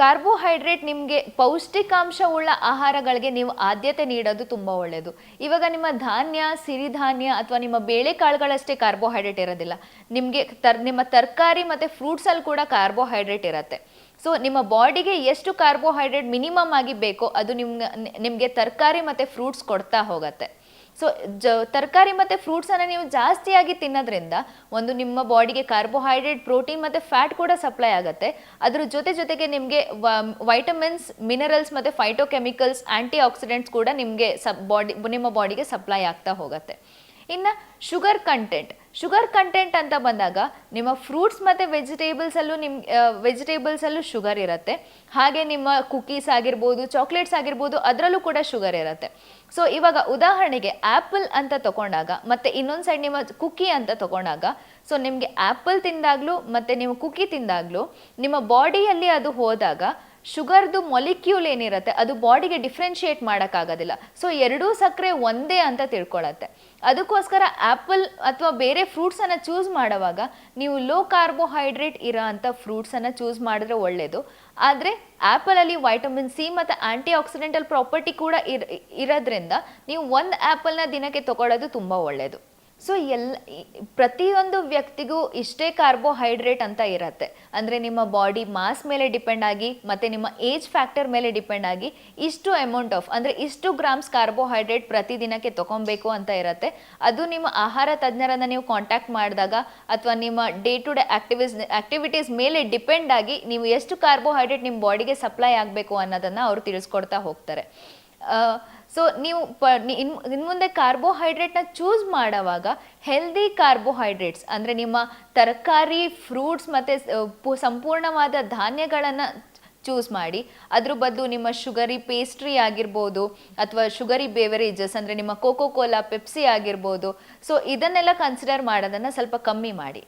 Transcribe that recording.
Carbohydrate ನಿಮಗೆ ಪೌಷ್ಟಿಕಾಂಶ ಉಳ್ಳ ಆಹಾರಗಳಿಗೆ ನೀವು ಆದ್ಯತೆ ನೀಡೋದು ತುಂಬ ಒಳ್ಳೆಯದು ಇವಾಗ ನಿಮ್ಮ ಧಾನ್ಯ, ಸಿರಿಧಾನ್ಯ ಅಥವಾ ನಿಮ್ಮ ಬೇಳೆಕಾಳುಗಳಷ್ಟೇ ಕಾರ್ಬೋಹೈಡ್ರೇಟ್ ಇರೋದಿಲ್ಲ. ನಿಮಗೆ ತರ್, ನಿಮ್ಮ ತರಕಾರಿ ಮತ್ತು ಫ್ರೂಟ್ಸಲ್ಲಿ ಕೂಡ ಕಾರ್ಬೋಹೈಡ್ರೇಟ್ ಇರುತ್ತೆ. ಸೊ, ನಿಮ್ಮ ಬಾಡಿಗೆ ಎಷ್ಟು ಕಾರ್ಬೋಹೈಡ್ರೇಟ್ ಮಿನಿಮಮ್ ಆಗಿ ಬೇಕೋ ಅದು ನಿಮ್ಗೆ, ನಿಮಗೆ ತರಕಾರಿ ಮತ್ತು ಫ್ರೂಟ್ಸ್ ಕೊಡ್ತಾ ಹೋಗುತ್ತೆ. ಸೊ ಜ, ತರಕಾರಿ ಮತ್ತು ಫ್ರೂಟ್ಸನ್ನು ನೀವು ಜಾಸ್ತಿಯಾಗಿ ತಿನ್ನೋದ್ರಿಂದ ಒಂದು ನಿಮ್ಮ ಬಾಡಿಗೆ ಕಾರ್ಬೋಹೈಡ್ರೇಟ್ ಪ್ರೋಟೀನ್ ಮತ್ತು ಫ್ಯಾಟ್ ಕೂಡ ಸಪ್ಲೈ ಆಗುತ್ತೆ. ಅದ್ರ ಜೊತೆ ಜೊತೆಗೆ ನಿಮಗೆ ವೈಟಮಿನ್ಸ್ ಮಿನರಲ್ಸ್ ಮತ್ತು ಫೈಟೋಕೆಮಿಕಲ್ಸ್ ಆ್ಯಂಟಿ ಆಕ್ಸಿಡೆಂಟ್ಸ್ ಕೂಡ ನಿಮಗೆ ಸಬ್ ಬಾಡಿ ನಿಮ್ಮ ಬಾಡಿಗೆ ಸಪ್ಲೈ ಆಗ್ತಾ ಹೋಗುತ್ತೆ. ಇನ್ನು ಶುಗರ್ ಕಂಟೆಂಟ್ ಶುಗರ್ ಕಂಟೆಂಟ್ ಅಂತ ಬಂದಾಗ ನಿಮ್ಮ ಫ್ರೂಟ್ಸ್ ಮತ್ತು ವೆಜಿಟೇಬಲ್ಸಲ್ಲೂ ನಿಮ್ಮ ವೆಜಿಟೇಬಲ್ಸಲ್ಲೂ ಶುಗರ್ ಇರುತ್ತೆ. ಹಾಗೆ ನಿಮ್ಮ ಕುಕೀಸ್ ಆಗಿರ್ಬೋದು ಚಾಕ್ಲೇಟ್ಸ್ ಆಗಿರ್ಬೋದು, ಅದರಲ್ಲೂ ಕೂಡ ಶುಗರ್ ಇರುತ್ತೆ. ಸೊ ಇವಾಗ ಉದಾಹರಣೆಗೆ ಆ್ಯಪಲ್ ಅಂತ ತಗೊಂಡಾಗ ಮತ್ತು ಇನ್ನೊಂದು ಸೈಡ್ ನಿಮ್ಮ ಕುಕ್ಕಿ ಅಂತ ತಗೊಂಡಾಗ ಸೊ ನಿಮಗೆ ಆ್ಯಪಲ್ ತಿಂದಾಗಲೂ ಮತ್ತು ನೀವು ಕುಕ್ಕಿ ತಿಂದಾಗಲೂ ನಿಮ್ಮ ಬಾಡಿಯಲ್ಲಿ ಅದು ಹೋದಾಗ ಶುಗರ್ದು ಮೊಲಿಕ್ಯೂಲ್ ಏನಿರುತ್ತೆ, ಅದು ಬಾಡಿಗೆ ಡಿಫ್ರೆನ್ಶಿಯೇಟ್ ಮಾಡೋಕ್ಕಾಗೋದಿಲ್ಲ. ಸೊ, ಎರಡೂ ಸಕ್ಕರೆ ಒಂದೇ ಅಂತ ತಿಳ್ಕೊಳತ್ತೆ. ಅದಕ್ಕೋಸ್ಕರ ಆ್ಯಪಲ್ ಅಥವಾ ಬೇರೆ ಫ್ರೂಟ್ಸನ್ನು ಚೂಸ್ ಮಾಡುವಾಗ ನೀವು ಲೋ ಕಾರ್ಬೋಹೈಡ್ರೇಟ್ ಇರೋ ಅಂಥ ಫ್ರೂಟ್ಸನ್ನು ಚೂಸ್ ಮಾಡಿದ್ರೆ ಒಳ್ಳೆಯದು ಆದರೆ ಆ್ಯಪಲಲ್ಲಿ ವೈಟಮಿನ್ ಸಿ ಮತ್ತು ಆ್ಯಂಟಿ ಆಕ್ಸಿಡೆಂಟಲ್ ಪ್ರಾಪರ್ಟಿ ಕೂಡ ಇರ್ ಇರೋದ್ರಿಂದ ನೀವು ಒಂದು ಆ್ಯಪಲ್ನ ದಿನಕ್ಕೆ ತಗೊಳ್ಳೋದು ತುಂಬ ಒಳ್ಳೆಯದು ಸೊ ಎಲ್ಲ ಪ್ರತಿಯೊಂದು ವ್ಯಕ್ತಿಗೂ ಇಷ್ಟೇ ಕಾರ್ಬೋಹೈಡ್ರೇಟ್ ಅಂತ ಇರತ್ತೆ. ಅಂದರೆ ನಿಮ್ಮ ಬಾಡಿ ಮಾಸ್ ಮೇಲೆ ಡಿಪೆಂಡ್ ಆಗಿ, ಮತ್ತು ನಿಮ್ಮ ಏಜ್ ಫ್ಯಾಕ್ಟರ್ ಮೇಲೆ ಡಿಪೆಂಡ್ ಆಗಿ ಇಷ್ಟು ಅಮೌಂಟ್ ಆಫ್ ಅಂದರೆ ಇಷ್ಟು ಗ್ರಾಮ್ಸ್ ಕಾರ್ಬೋಹೈಡ್ರೇಟ್ ಪ್ರತಿದಿನಕ್ಕೆ ತೊಗೊಬೇಕು ಅಂತ ಇರತ್ತೆ. ಅದು ನಿಮ್ಮ ಆಹಾರ ತಜ್ಞರನ್ನು ನೀವು ಕಾಂಟ್ಯಾಕ್ಟ್ ಮಾಡಿದಾಗ, ಅಥವಾ ನಿಮ್ಮ day to day actives activities ಮೇಲೆ ಡಿಪೆಂಡ್ ಆಗಿ ನೀವು ಎಷ್ಟು ಕಾರ್ಬೋಹೈಡ್ರೇಟ್ ನಿಮ್ಮ ಬಾಡಿಗೆ ಸಪ್ಲೈ ಆಗಬೇಕು ಅನ್ನೋದನ್ನು ಅವರು ತಿಳಿಸ್ಕೊಡ್ತಾ ಹೋಗ್ತಾರೆ. ಸೊ ನೀವು ಇನ್ನು ಮುಂದೆ ಕಾರ್ಬೋಹೈಡ್ರೇಟ್ನ ಚೂಸ್ ಮಾಡುವಾಗ ಹೆಲ್ದಿ ಕಾರ್ಬೋಹೈಡ್ರೇಟ್ಸ್ ಅಂದರೆ ನಿಮ್ಮ ತರಕಾರಿ ಫ್ರೂಟ್ಸ್ ಮತ್ತು ಸಂಪೂರ್ಣವಾದ ಧಾನ್ಯಗಳನ್ನು ಚೂಸ್ ಮಾಡಿ. ಅದ್ರ ಬದಲು ನಿಮ್ಮ ಶುಗರಿ ಪೇಸ್ಟ್ರಿ ಆಗಿರ್ಬೋದು ಅಥವಾ ಶುಗರಿ ಬೇವರೇಜಸ್ ಅಂದರೆ ನಿಮ್ಮ ಕೋಕೋ ಕೋಲಾ ಪೆಪ್ಸಿ ಆಗಿರ್ಬೋದು. ಸೊ ಇದನ್ನೆಲ್ಲ ಕನ್ಸಿಡರ್ ಮಾಡೋದನ್ನು ಸ್ವಲ್ಪ ಕಮ್ಮಿ ಮಾಡಿ.